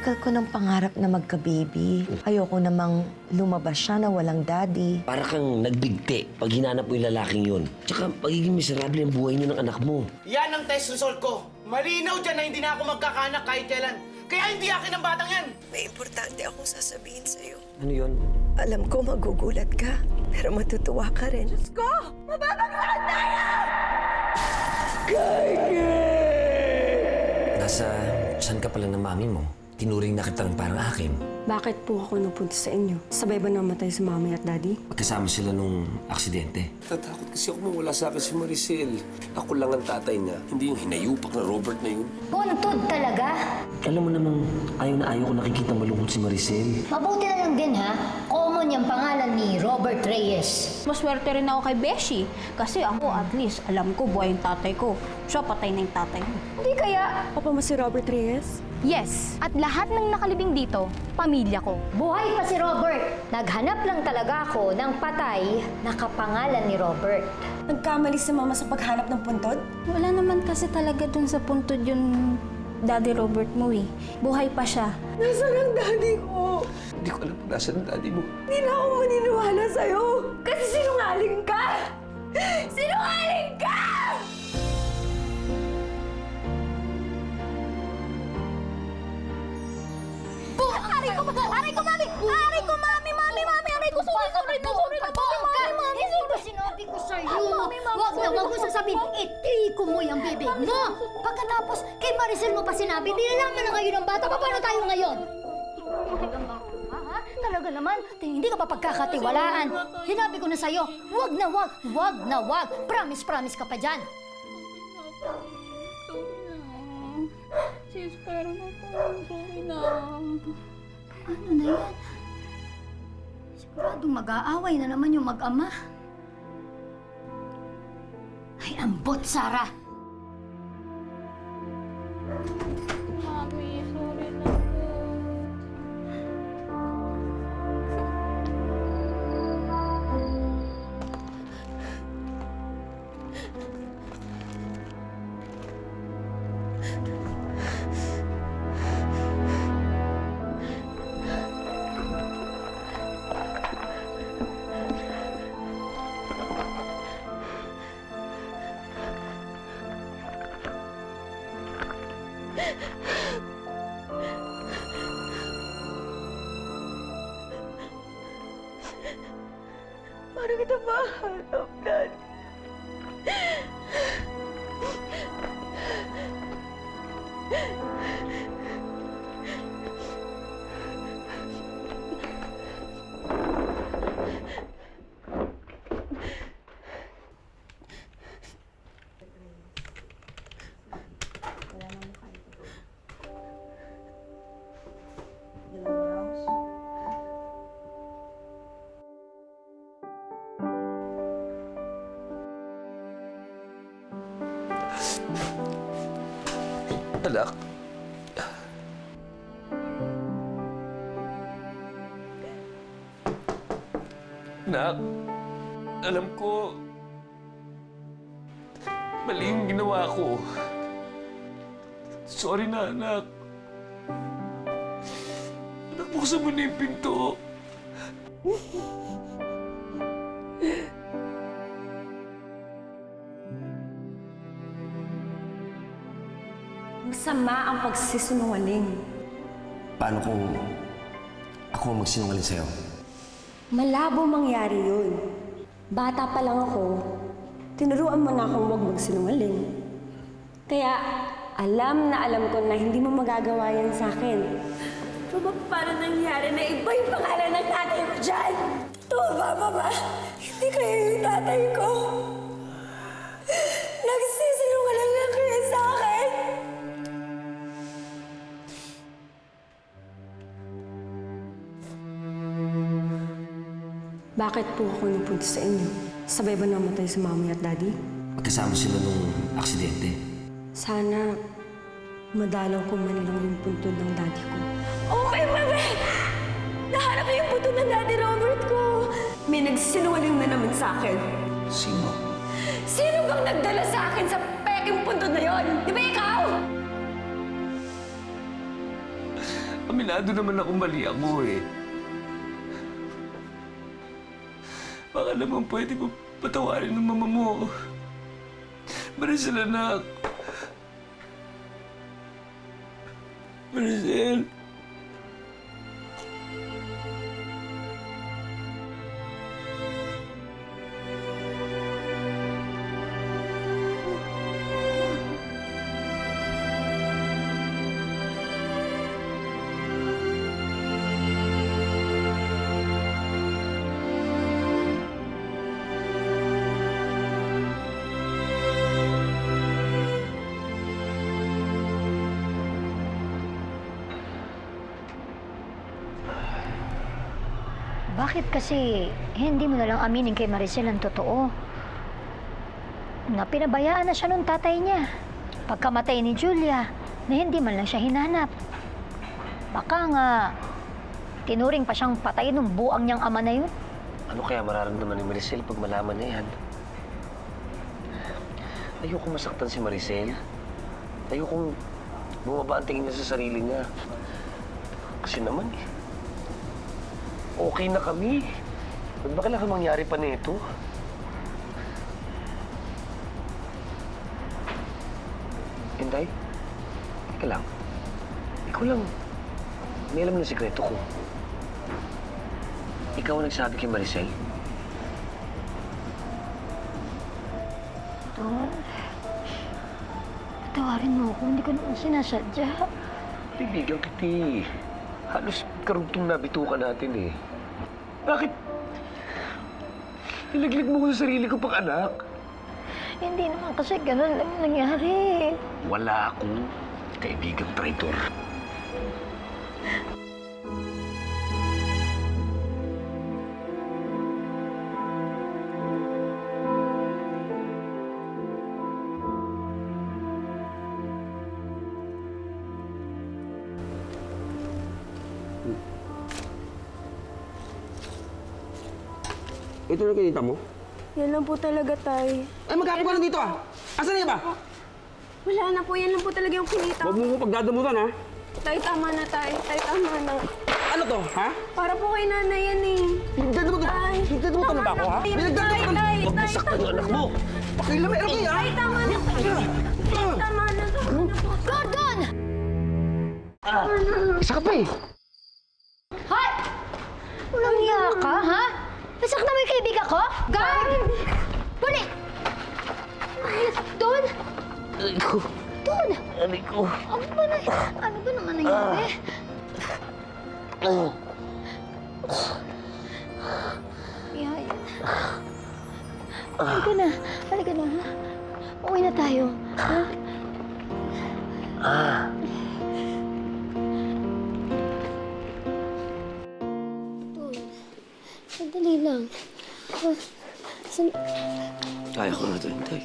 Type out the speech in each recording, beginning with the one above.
Tagal ko ng pangarap na magka-baby. Ayoko namang lumabas siya na walang daddy. Para kang nagbigti pag hinanap mo yung lalaking yun. Tsaka pagiging miserable ang buhay niyo ng anak mo. Yan ang test result ko. Malinaw dyan na hindi na ako magkakanak kahit kailan. Kaya hindi akin ang batang yan. May importante akong sasabihin sa'yo. Ano yun? Alam ko magugulat ka, pero matutuwa ka rin. Nasa saan ka pala ng mami mo? Tinuring na kita ng parang akin. Bakit po ako napunta sa inyo? Sabay ba namatay si mami at daddy? Magkasama sila nung aksidente. Tatakot kasi ako mawala sa akin si Maricel. Ako lang ang tatay niya, hindi yung hinayupak na Robert na yun. Buntod talaga? Alam mo namang ayaw na ayaw ko nakikita malungkot si Maricel. Mabuti na lang din ha. Common yung pangalan ni Robert Reyes. Maswerte rin ako kay Beshi. Kasi ako, at least, alam ko buhay yung tatay ko. Siya, patay na yung tatay mo. Hindi kaya Papa mo si Robert Reyes? Yes, at lahat ng nakalibing dito, pamilya ko. buhay pa si Robert. Naghanap lang talaga ako ng patay na kapangalan ni Robert. Nagkamali si mama sa paghanap ng puntod? Wala naman kasi talaga dun sa puntod yung Daddy Robert mo eh. Buhay pa siya. Nasaan ang daddy ko? Hindi ko alam kung nasaan ang daddy mo. Hindi na ako maniniwala sa'yo. Kasi sinungaling ka! Sinungaling ka! Aray ko, aray ko, mami! Aray ko, mami, Aray ko, sorry, sorry na, sorry na, mami, mami, mami! Hindi ba sinabi ko sa'yo? Mami, mami, Huwag na huwag mo sasabihin, itiko mo yung bibig mo. Pagkatapos, kay Maricel mo pa sinabi, nilalaman na kayo ng bata, pa, paano tayo ngayon? Talagang baka ka, ha? Talaga naman, hindi ka pa pagkakatiwalaan. Sinabi ko na sa'yo, huwag na huwag, huwag na huwag. Promise, promise ka pa dyan. Sis, pero na po. Sorry na. Ano na yan? Siguradong mag-aaway na naman yung mag-ama. Ay, ambot, Sarah! Mami, sorry na po. Kita mahanap, Anak. Anak, alam ko, mali yung ginawa ko. Sorry na, anak. Anak, buksan mo na yung pinto. Ang pagsisinungaling. Paano kung ako ang magsinungaling sa'yo? Malabo mangyari yun. Bata pa lang ako, tinuruan mo na akong huwag magsinungaling. Kaya alam na alam ko na hindi mo magagawa yan sa akin. Mama, paano nangyari na iba yung pangalan ng tatay mo dyan? Tama, Mama. Hindi kayo yung tatay ko. Nagsisinungaling Bakit po ako napunta sa inyo? Sabay ba namatay si mami at daddy? Magkasama sila nung aksidente. Sana madalaw ko man lang yung puntod ng daddy ko. Oh my Mama! Nahanap ko yung puto ng Daddy Robert ko. May nagsinungaling na naman sa akin. Sino? Sino bang nagdala sa akin sa peking puntod na yon? Di ba ikaw? Aminado naman ako mali ako eh. Baka naman pwede mo patawarin ng mama mo. Maricel, anak. Maricel. Bakit kasi hindi mo na lang aminin kay Maricel ang totoo? Na pinabayaan na siya nung tatay niya. Pagkamatay ni Julia, na hindi man lang siya hinanap. Baka nga, tinuring pa siyang patay nung buang niyang ama na yun. Ano kaya mararamdaman ni Maricel pag malaman niya yan? Ayoko masaktan si Maricel. Ayoko bumaba ang tingin niya sa sarili niya. Kasi naman eh, okay na kami. Ba't ba kailangan mangyari pa nito? Inday, teka lang. Ikaw lang, may alam ng sikreto ko. Ikaw ang nagsabi kay Maricel? Don, patawarin mo ako. Hindi ko naman sinasadya. Bibigyan kiti. Halos karugtong nabitukan natin eh. Bakit? Nilaglag mo ko sa sarili ko pang anak. Hindi naman kasi ganun lang nangyari. Wala akong kaibigang traitor. Ito na kinita mo? Yan lang po talaga, Tay. Ay, magkakapo ka na dito ah! Asan na iba? Wala na po, yan lang po talaga yung kinita. Huwag mo ko pagdadamutan ha? Tay, tama na, Tay. Tay, tama na. Ano to, ha? Para po kay nanay yan eh. Pinagdadamutan Tay. Pinagdadamutan na ba ako ha? Tay, Pinagdadamutan! Tay, Huwag mo Tay, saktan yung anak mo! Pakilamero kayo ha? Tay, tama na. Tay, tama na. Tama na po. Gordon! Isa ka pa eh! Hoy! Walang iya ka, ha? Nasaktan mo yung kaibigan ko? Guard! Balik! Doon! Aray ko! Doon! Aray ko! Ano ba, na, ano ba naman nangyari? Ah. Halika na. Halika na, ha? Uwi na tayo. Ha? Doon. San- Kaya ko na ito, Intay.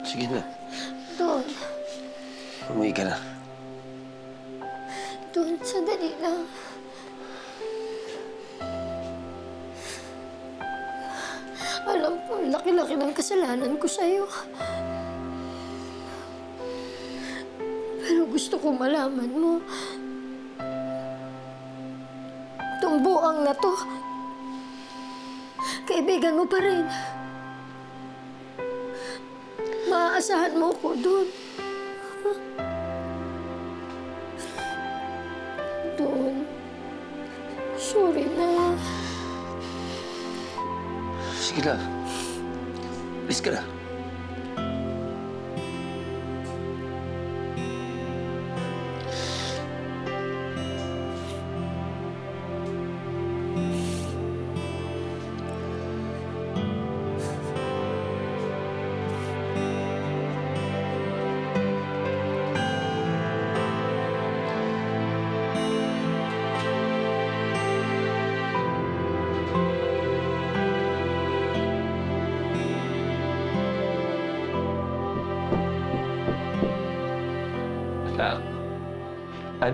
Sige na. Doon. Umuwi ka na. Doon. Sandali lang. Alam ko, laki-laki ng kasalanan ko sa'yo. Pero gusto ko malaman mo. Itong buang na to, kaibigan mo pa rin. Maaasahan mo ko doon. Doon. Sorry na. Sige na. Alis ka na.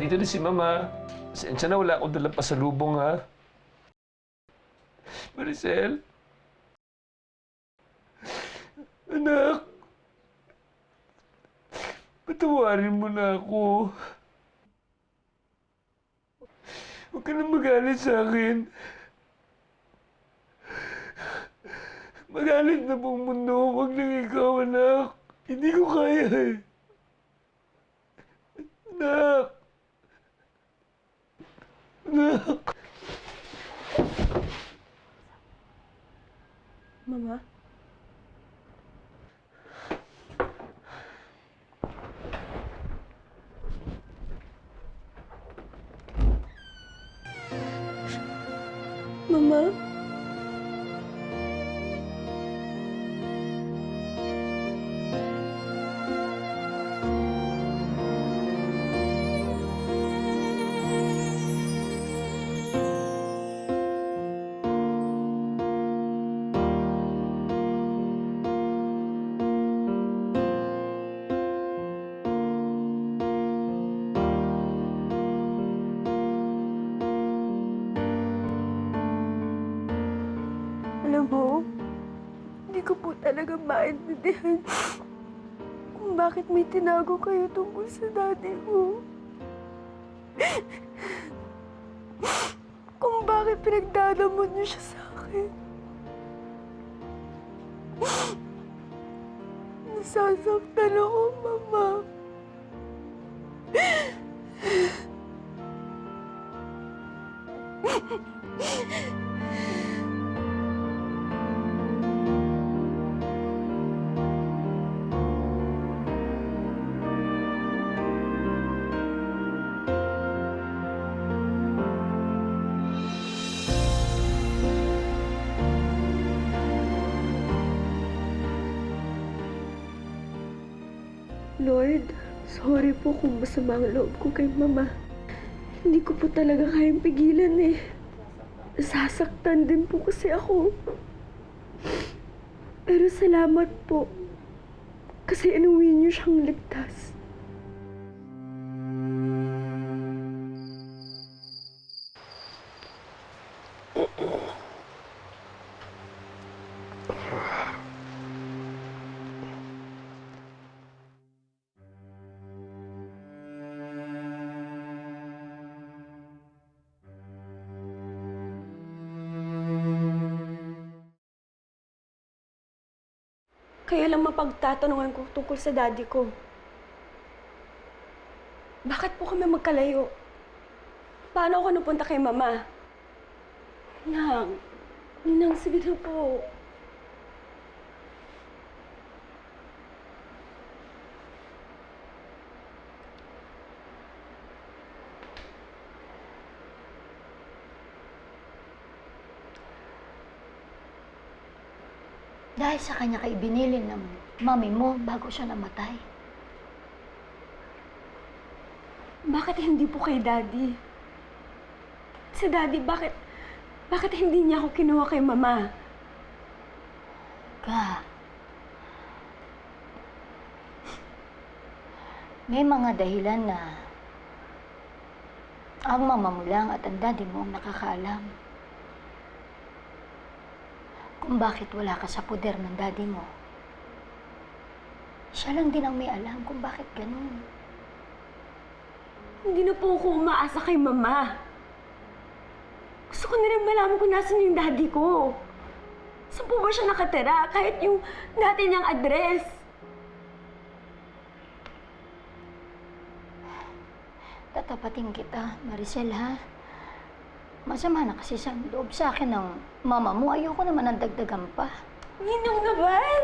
Ah, dito na si Mama. Pasensya na, wala akong dalang pasalubong, ha? Maricel? Anak? Patawarin mo na ako. Huwag ka na magalit sa akin. Magalit na pong mundo. Huwag lang ikaw, anak. Hindi ko kaya eh. Anak! Mama? Talaga maintindihan kung bakit may tinago kayo tungkol sa daddy ko. Kung bakit pinagdadamot niyo siya sa akin. Nasasaktan ako, Mama. Lord, sorry po kung masama ang loob ko kay Mama. Hindi ko po talaga kayang pigilan eh. Nasasaktan din po kasi ako. Pero salamat po. Kasi inuwi niyo siyang ligtas. Kaya lang mapagtatanungan ko tungkol sa daddy ko. Bakit po kami magkalayo? Paano ako napunta kay mama? Nang, Ninang, sige na po. Dahil sa kanya kay binilin ng mami mo bago siya namatay. Bakit hindi po kay daddy? Si daddy, bakit, bakit hindi niya ako kinuha kay mama? Ka. May mga dahilan na ang mama mo lang at ang daddy mo ang nakakaalam. Kung bakit wala ka sa puder ng daddy mo. Siya lang din ang may alam kung bakit ganun. Hindi na po ako umaasa kay mama. Gusto ko na rin malaman kung nasan yung daddy ko. Saan po ba siya nakatira? Kahit yung dati niyang address. Tatapatin kita, Maricel, ha? Masama na kasi sa loob sa akin ng mama mo. Ayoko naman ang dagdagan pa. Ninong naman!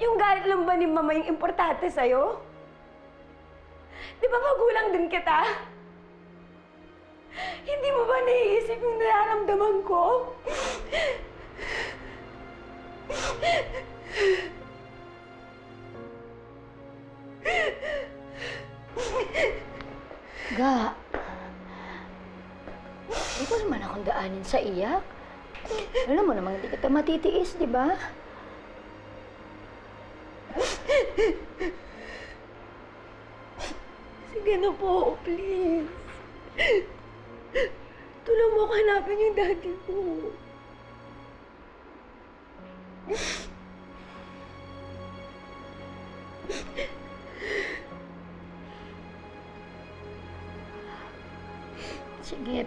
Yung galit lang ba ni mama yung importante sa'yo? Di ba magulang din kita? Hindi mo ba naiisip yung nararamdaman ko? Ga, ko naman akong daanin sa iyak. Alam mo namang hindi kita matitiis, di ba? Sige na po, please. Tulong mo ako hanapin yung daddy ko.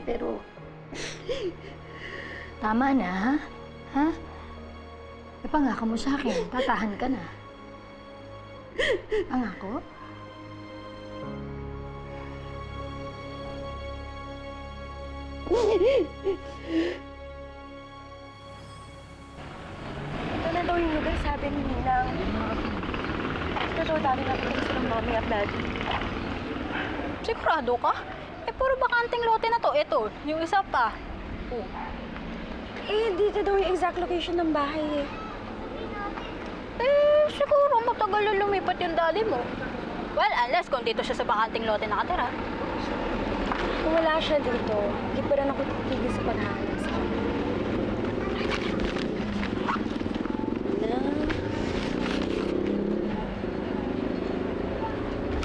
pero... Tama na, ha? Ha? Ipangako mo sa akin, tatahan ka na. Pangako? Ito na daw yung lugar sabi ni Ninang. Ito daw dami na sa ng mami at daddy. Sigurado ka? Eh, puro bakanting lote na to. Ito, yung isa pa. Oh. Eh, dito daw yung exact location ng bahay eh. Eh, siguro matagal na lumipat yung daddy mo. Well, unless kung dito siya sa bakanting lote nakatira. Kung wala siya dito, hindi pa rin ako titigil sa paghahanap sa kanya. Na,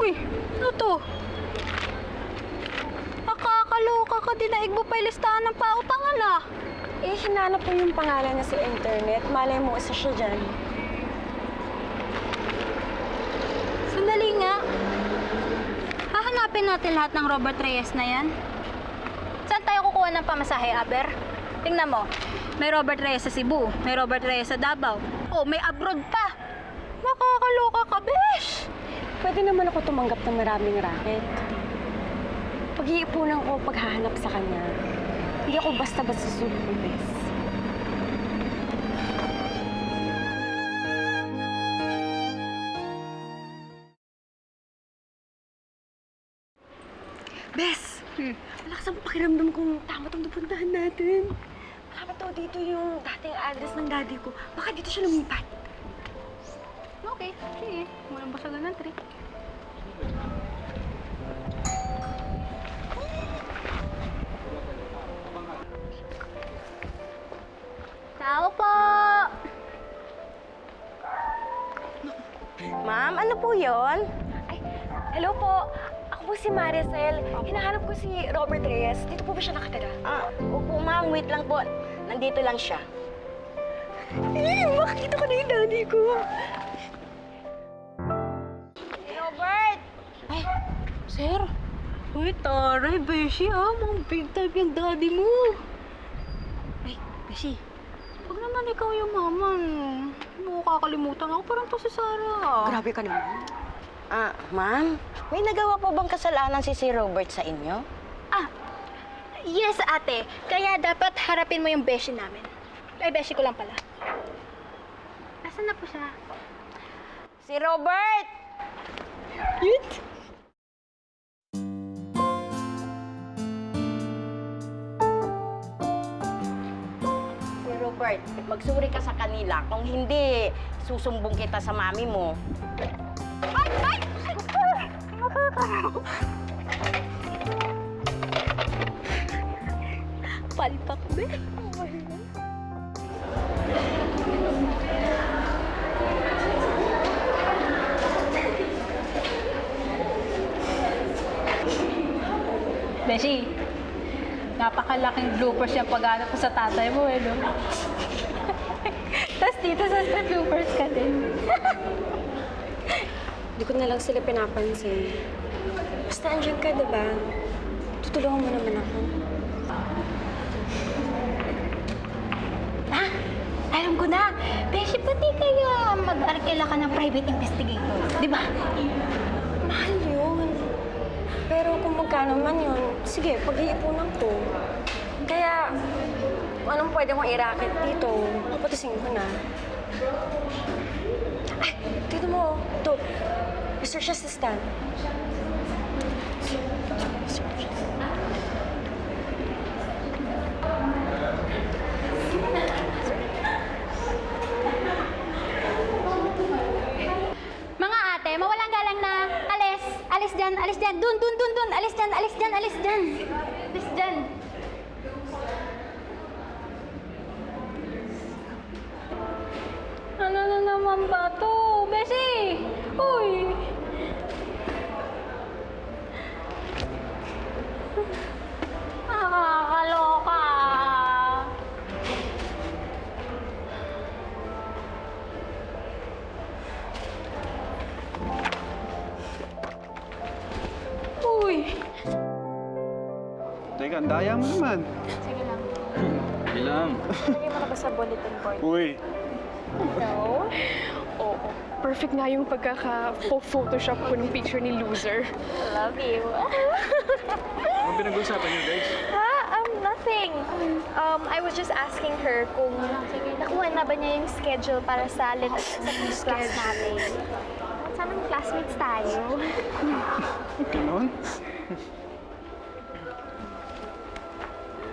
Uy, ano to? Nakakaloka ka din na igbo pa yung listahan ng pautangan ah. eh, hinanap ko yung pangalan niya sa internet. Malay mo, isa siya dyan. Sandali nga. Hahanapin natin lahat ng Robert Reyes na yan. Saan tayo kukuha ng pamasahe, Aber? Tingnan mo. May Robert Reyes sa Cebu. May Robert Reyes sa Davao. Oh, may abroad pa. Makakaloka ka, besh! Pwede naman ako tumanggap ng maraming racket. Pag-iipunan ko paghahanap sa kanya. Hindi ako basta-basta sulubes. Bes! Malakas ang pakiramdam kung tama itong napuntahan natin. Malapit daw dito yung dating address ng daddy ko. Baka dito siya lumipat. Okay, sige. Walang basagan ng trick. Tao po! Ma'am, ano po yon? Ay, hello po. Ako po si Maricel. Hinahanap ko si Robert Reyes. Dito po ba siya nakatira? Ah, opo ma'am, wait lang po. Nandito lang siya. Eh, makikita ko na yung daddy ko. Robert! Ay, sir. Uy, taray, Beshi ah. Mga big time yung daddy mo. Ay, Beshi. Naman ikaw yung mama. Hindi mo kakalimutan ako. Parang to si Sarah. Grabe ka naman. Ah, ma'am, may nagawa po bang kasalanan si si Robert sa inyo? Ah, yes ate. Kaya dapat harapin mo yung Beshi namin. Ay, Beshi ko lang pala. Nasaan na po siya? Si Robert! Yun. Si Robert, magsuri ka sa kanila. Kung hindi, susumbong kita sa mami mo. Ay! Ay! Palpak ba? Beshi, napakalaking bloopers yung paghanap ko sa tatay mo eh, no? Dito sa sa bloopers ka din. Hindi ko na lang sila pinapansin. Basta andyan ka, diba? Tutulungan mo naman ako. Ah, alam ko na. Beshi, pati kaya mag-arkela ka ng private investigator. Di ba? Mahal yun. Pero kung magkano man yun, sige, pag-iipunan ko. Kaya, kung anong pwede kong i-racket dito, kapatisin ko na. Ay, dito mo. Ito. Research assistant. Mga ate, mawalang galang na. Alis, alis dyan, alis dyan. Dun, dun, dun, dun. Alis dyan, alis dyan, alis dyan. Alis dyan. Ano na naman ba to? Besi! Uy! Nakakaloka. Uy! Teka, Ang daya mo naman. Sige lang. Sige lang. Lagay mo na ba sa bulletin board? Uy. No. Oo. Perfect nga yung pagkaka-photoshop ko ng picture ni Loser. Love you. Ano pinag-uusapan niyo, guys? ha? Um, nothing. Um, I was just asking her kung nakuha na ba niya yung schedule para sa lit sa class natin. Sana ng classmates tayo. Ganon?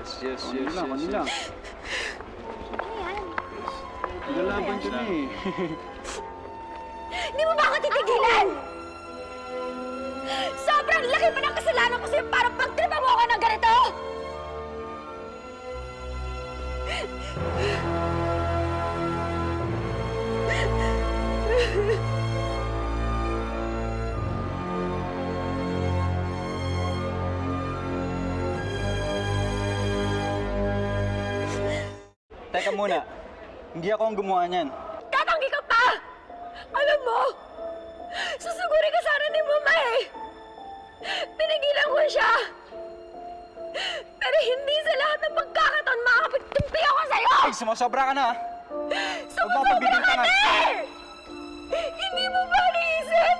yes, yes, yes, yes. Ano? Ano yan? Nalaban ka na eh. Hindi mo ba ako titigilan? Sobrang laki pa ng kasalanan ko sa'yo para pagtripa mo ako ng ganito! Teka muna. Hindi ako ang gumawa niyan. Tatanggi ka pa! Alam mo, susuguri ka sana ni Mama eh! Pinigilan ko siya! Pero hindi sa lahat ng pagkakataon makakapagtimpi ako sa'yo! Ay, sumasobra ka na ah. Magpapabigil ka na! Hindi mo ba naisip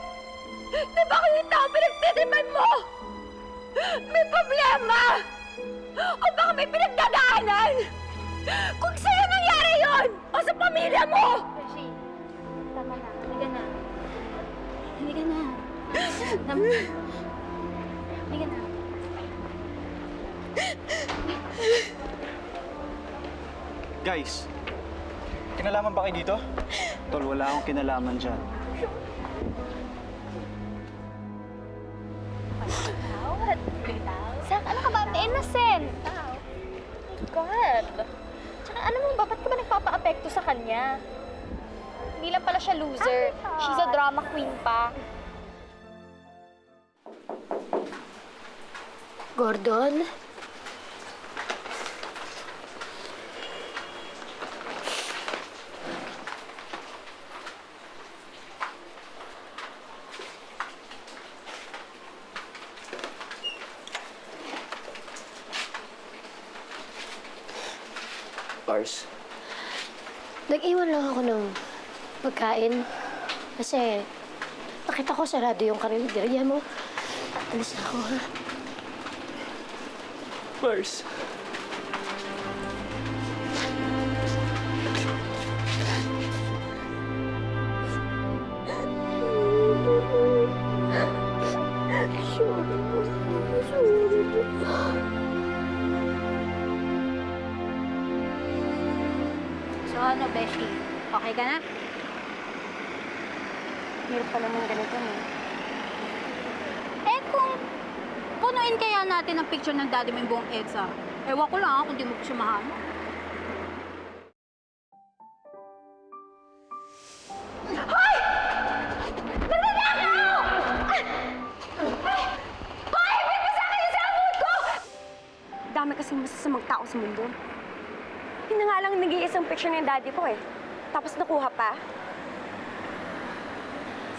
na baka yung tao pinagtitipan mo? May problema! O baka may pinagdadaanan! Pamilya mo! Beshi, tama na. Halika na. Halika na. Tama na. Halika na. Guys, kinalaman ba kayo dito? Tol, wala akong kinalaman dyan. Kanya? Hindi lang pala siya loser. She's a drama queen pa. Gordon? Nag-iwan lang ako ng pagkain. Kasi nakita ko sarado yung karinderya mo. Alis na ako, ha? Pars. Ano, Beshi? Okay ka na? Hirap pa naman ganito eh. Eh kung punuin kaya natin ang picture ng daddy mo yung buong EDSA, ewan ko lang ah, kung di mo pa siya mahanap. Nag-iisang picture ng daddy ko eh. Tapos nakuha pa.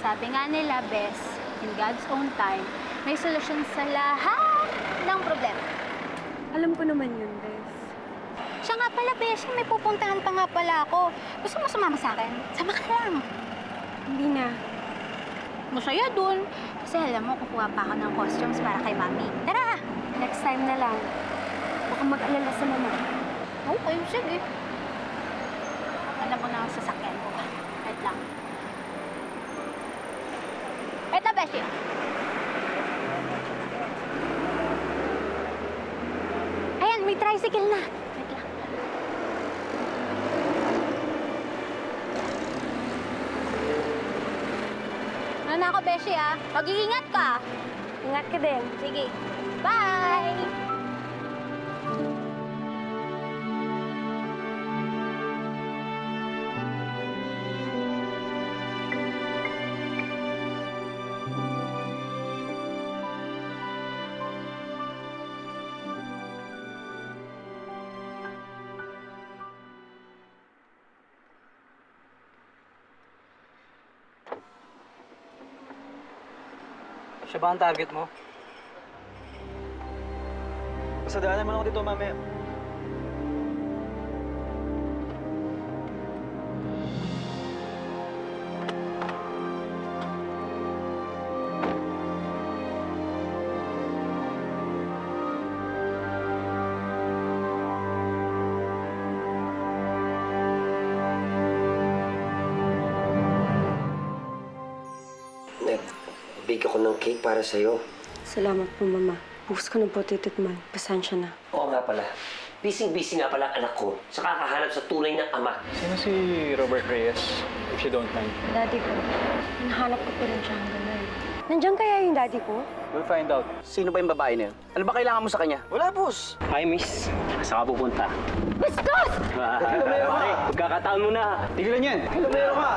Sabi nga nila, Bes, in God's own time, may solusyon sa lahat ng problema. Alam ko naman yun, Bes. Siya nga pala, Beshi, may pupuntahan pa nga pala ako. Gusto mo sumama sa akin? Sama ka lang. Hindi na. Masaya dun. Kasi alam mo, kukuha pa ako ng costumes para kay Mami. Tara! Next time na lang. Baka mag-alala sa mama. Okay, sige. Alam mo na ang sasakyan ko. Wait lang. Eto, Beshi. Ayan, may tricycle na. Wait lang. Ano na ako, Beshi, ah? Mag-iingat ka. Ingat ka din. Sige. Bye! Siya ba ang target mo? Nasa daan naman ako dito mamaya. Para sa'yo. Salamat po, Mama. Bukas ko na po titikman. Pasensya na. Oo nga pala. Busy-busy nga pala ang anak ko sa kakahanap sa tunay na ama. Sino si Robert Reyes, if you don't mind? Daddy ko. Hinahanap ko pa rin siya hanggang ngayon. Nandiyan kaya yung daddy ko? We'll find out. Sino ba yung babae na yun? Ano ba kailangan mo sa kanya? Wala, boss. Hi, miss. Saan ka pupunta? Bastos! Pare, pagkakataon mo na. Tigilan yan! Kilomero ka!